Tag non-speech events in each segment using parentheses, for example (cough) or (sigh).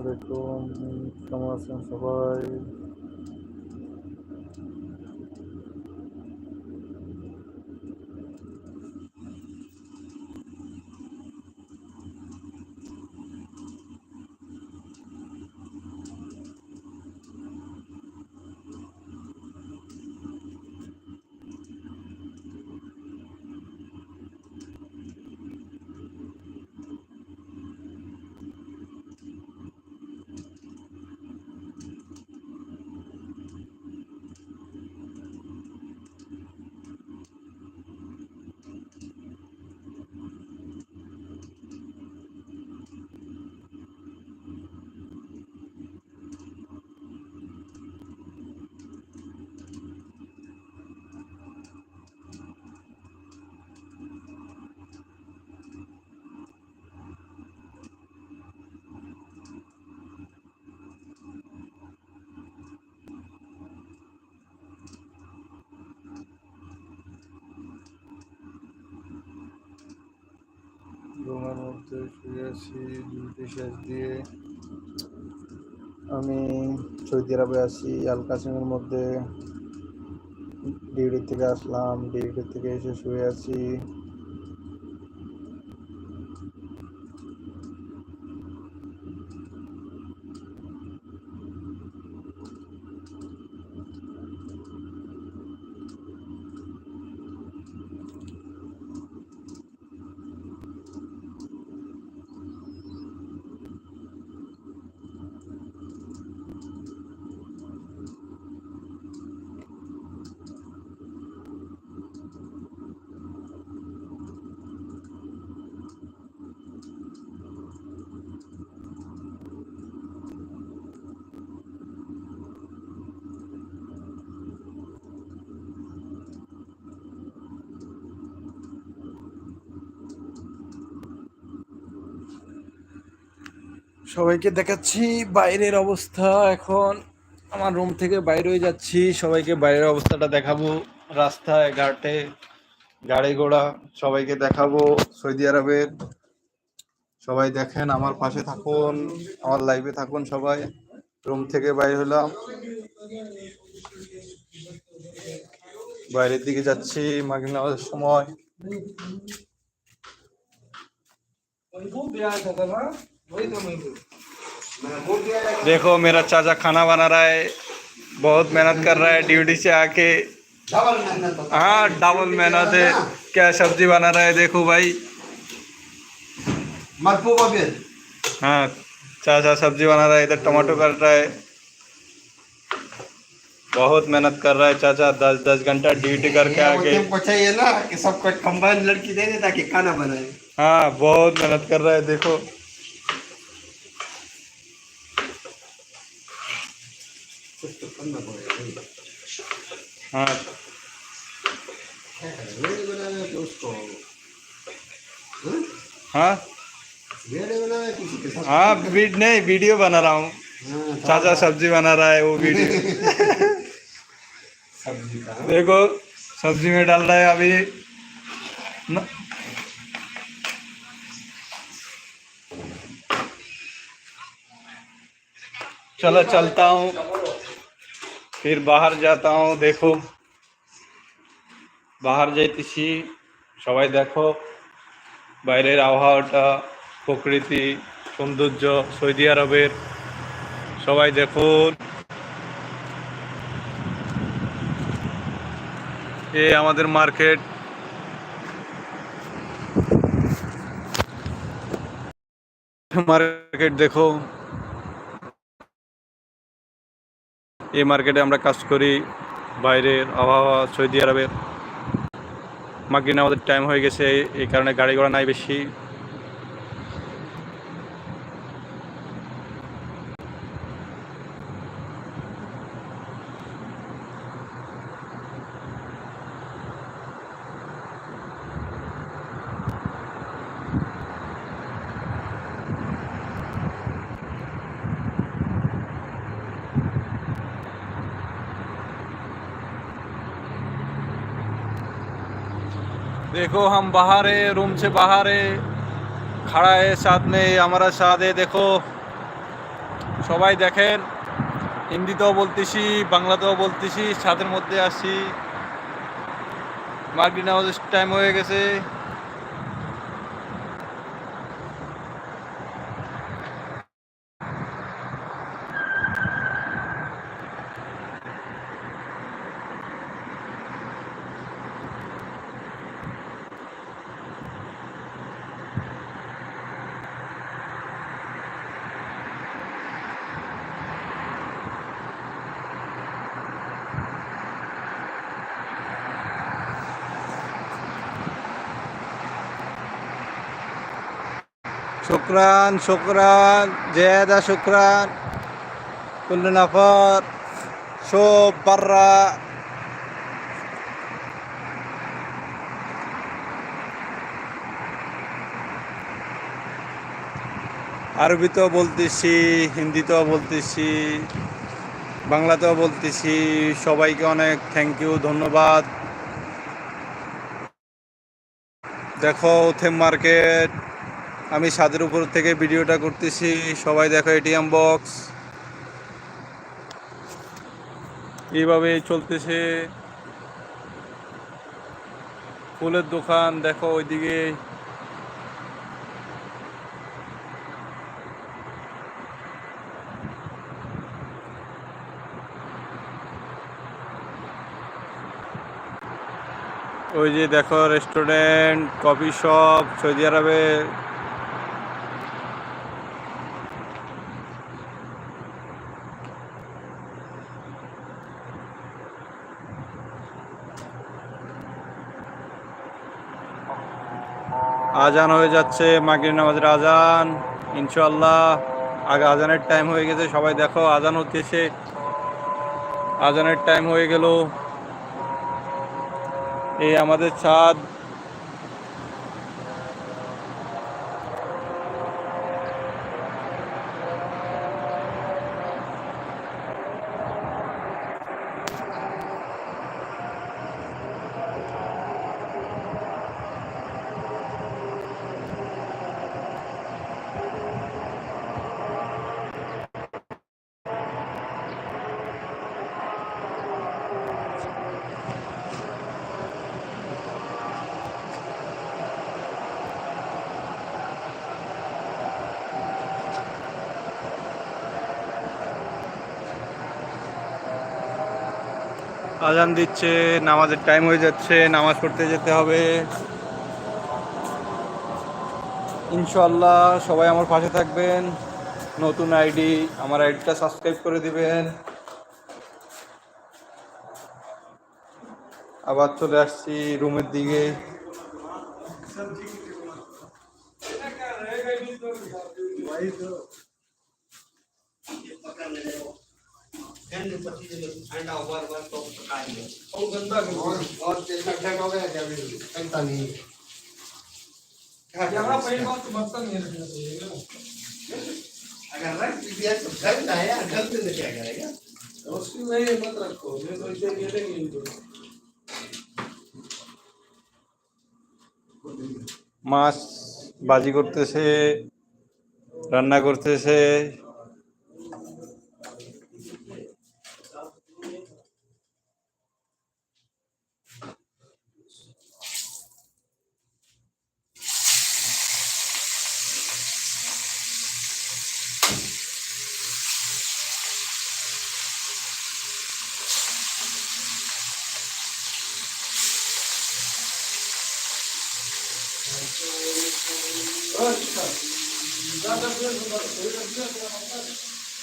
আসসালামু আলাইকুম কেমন আছেন সবাই দিয়ে। আমি সৌদি আরবে আছি আল কাসিমের মধ্যে। ডিউটি থেকে আসলাম, ডিউটি থেকে এসে শুয়ে আছি। সবাইকে দেখাচ্ছি বাইরের অবস্থা। এখন আমার রুম থেকে বাইরে হয়ে যাচ্ছি। সবাইকে বাইরের অবস্থাটা দেখাবো। রাস্তায় ঘাটে গাড়ি ঘোড়া সবাইকে দেখাবো। সৌদি আরবের সবাই দেখেন, আমার পাশে থাকুন, আমার লাইভে থাকুন সবাই। রুম থেকে বাইরে হলাম। বাইরের দিকে যাচ্ছি, মাগরিব নামাজের সময়। देखो मेरा चाचा खाना बना रहा है। बहुत मेहनत कर रहा है ड्यूटी से आके। है। डबल मेहनत है। क्या सब्ज़ी बना रहा है देखो भाई। हाँ चाचा सब्ज़ी बना रहा है इधर टमाटो काट रहा है। बहुत मेहनत कर रहा है चाचा। दस दस घंटा ड्यूटी करके आके हमको चाहिए ना कि सबको कंबाइन लड़की दे दे ताकि खाना बनाए। हाँ बहुत मेहनत कर रहा है देखो। कुछ तो करना पड़ेगा हाँ। वेड़े बनाना तो उसको हाँ? हाँ? वेड़े हाँ नहीं वीडियो बना रहा हूँ। हाँ, चाचा सब्ज़ी बना रहा है वो वीडियो (laughs) सब्ज़ी का। हाँ। देखो सब्ज़ी में डाल रहा है अभी। न... चलो चलता हूँ। फिर बाहर जाता हूँ देखो বাহার যাইতেছি সবাই দেখো বাইরের আবহাওয়াটা প্রকৃতি সৌন্দর্য সৌদি আরবের সবাই দেখুন এ আমাদের মার্কেট মার্কেট দেখো এই মার্কেটে আমরা কাজ করি বাইরের আবহাওয়া, সৌদি আরবের। মাগরিন আমাদের টাইম হয়ে গেছে, এই কারণে গাড়ি ঘোড়া নাই বেশি। देखो हम बाहर है रूम से बाहर है खड़ा है साथ में हमारा साथ है देखो সবাই দেখেন হিন্দিতেও বলতেছি বাংলাতেও বলতেছি সাথের মধ্যে আসি মাগরিব নামাজের টাইম হয়ে গেছে শুক্রান শুক্রান জেদা শুক্রান কুল্লু নাফর শোভ বার্রা। আরবিতেও বলতেছি, হিন্দিতেও বলতেছি, বাংলাতেও বলতেছি। সবাইকে অনেক থ্যাংক ইউ ধন্যবাদ। দেখো থেম মার্কেট আমি ছাদের উপর থেকে ভিডিওটা করতেছি। সবাই দেখো এটিএম বক্স। এইভাবে চলতেছে। ফুলের দোকান, দেখো ওইদিকে। ওই যে দেখো রেস্টুরেন্ট কফি শপ সৌদি আরবে। আজান হয়ে যাচ্ছে, মাগরিব নামাজের আজান। ইনশাল্লাহ আগে আজানের টাইম হয়ে গেছে, সবাই দেখো, আজান হতেছে আজানের টাইম হয়ে গেল। এই আমাদের ছাদ আজান দিচ্ছে, নামাজের টাইম হয়ে যাচ্ছে, নামাজ পড়তে যেতে হবে। ইনশাল্লাহ সবাই আমার পাশে থাকবেন। নতুন আইডি আমার আইডিটা সাবস্ক্রাইব করে দিবেন। আবার চলে আসছি রুমের দিকে। और तेल का ठेका हो गया क्या भी लगता नहीं यहाँ पे बहुत बर्तन नहीं रखना चाहिए ना अगर रख दिया तो गंदा है यार गंदे से क्या करेगा उसकी नहीं मत रखो ये तो इसे गिरेंगे इनको মাছ বাজি করতেছে রান্না করতেছে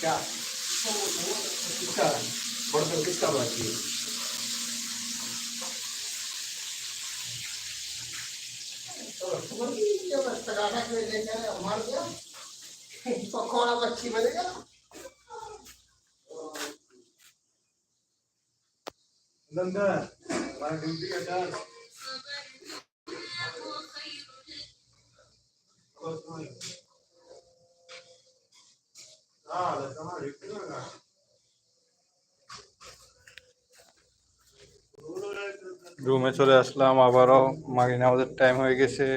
क्या किसका बर्तन किसका बाकी है पकौड़ा मच्छी बनेगा नंदन हमारा ड्यूटी का डर রুমে চলে আসলাম আবারও মাগি নামাজের টাইম হয়ে গেছে।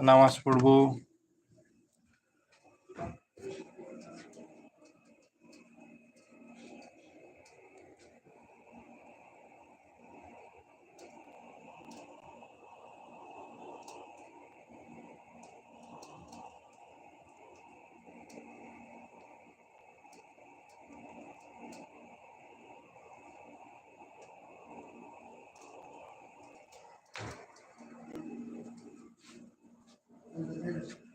নামাজ পড়ব। Amen.